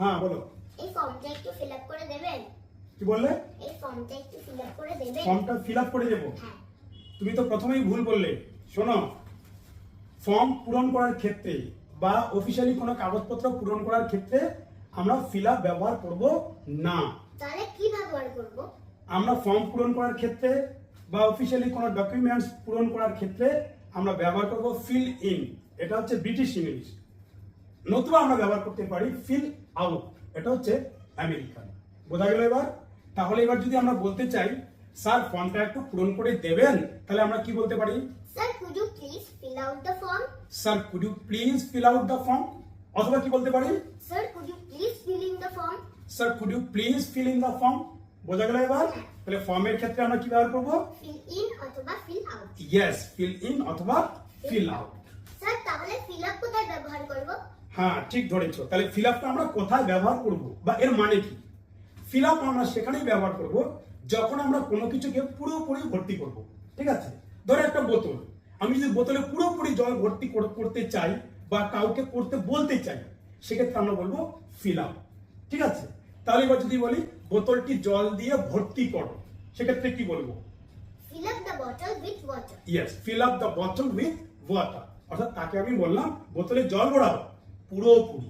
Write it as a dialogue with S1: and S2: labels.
S1: হ্যাঁ বলো।
S2: এই ফর্মটা একটু ফিল আপ করে দেবেন?
S1: কি বললে?
S2: এই ফর্মটা একটু ফিল আপ করে দেবেন?
S1: ফর্মটা ফিল আপ করে দেবো।
S2: হ্যাঁ।
S1: তুমি তো প্রথমেই ভুল বললে। শোনো ফর্ম পূরণ করার ক্ষেত্রে বা অফিসিয়ালি কোনো কাগজপত্র পূরণ করার ক্ষেত্রে আমরা ফিল আপ ব্যবহার করব না।
S2: তাহলে কি ব্যবহার করব?
S1: আমরা ফর্ম পূরণ করার ক্ষেত্রে বা অফিসিয়ালি কোনো ডকুমেন্টস পূরণ করার ক্ষেত্রে আমরা ব্যবহার করব ফিল ইন এটা হচ্ছে ব্রিটিশ ইংলিশ নতুবা আমরা ব্যবহার করতে পারি ফিল আউট। এটা হচ্ছে আমেরিকান। বোঝা গেল এবার? তাহলে এবার যদি আমরা বলতে চাই স্যার ফর্মটা একটু পূরণ করে দেবেন? তাহলে আমরা কি বলতে পারি?
S2: Sir could you please fill out the form
S1: sir could you please fill out the form অথবা কি বলতে পারি?
S2: Sir could you please fill in the form
S1: sir could you please fill in the form বোঝা গেল এবার? তাহলে ফর্মের ক্ষেত্রে আমরা কি ব্যবহার করব?
S2: ফিল ইন অথবা fill out
S1: yes fill in অথবা ফিল আউট
S2: স্যার তাহলে ফিল আপ কোথায় ব্যবহার করব?
S1: হ্যাঁ ঠিক ধরেছ। তাহলে ফিল আপটা আমরা কোথায় ব্যবহার করব? বা এর মানে কি? ফিল আপ আমরা সেখানেই ব্যবহার করব যখন আমরা কোনো কিছুকে পুরোপুরি ভর্তি করব। ঠিক আছে? ধরো একটা বোতল। আমি যদি বোতলে পুরোপুরি জল ভর্তি করতে চাই বা কাউকে করতে বলতে চাই সেক্ষেত্রে আমরা বলব ফিল আপ ঠিক আছে? তাহলে এবার যদি বলি বোতলটি জল দিয়ে ভর্তি করো সেক্ষেত্রে কি বলব? Fill up the bottle with water অর্থাৎ তাকে আমি বললাম বোতলে জল ভরাও। পুরোপুরি।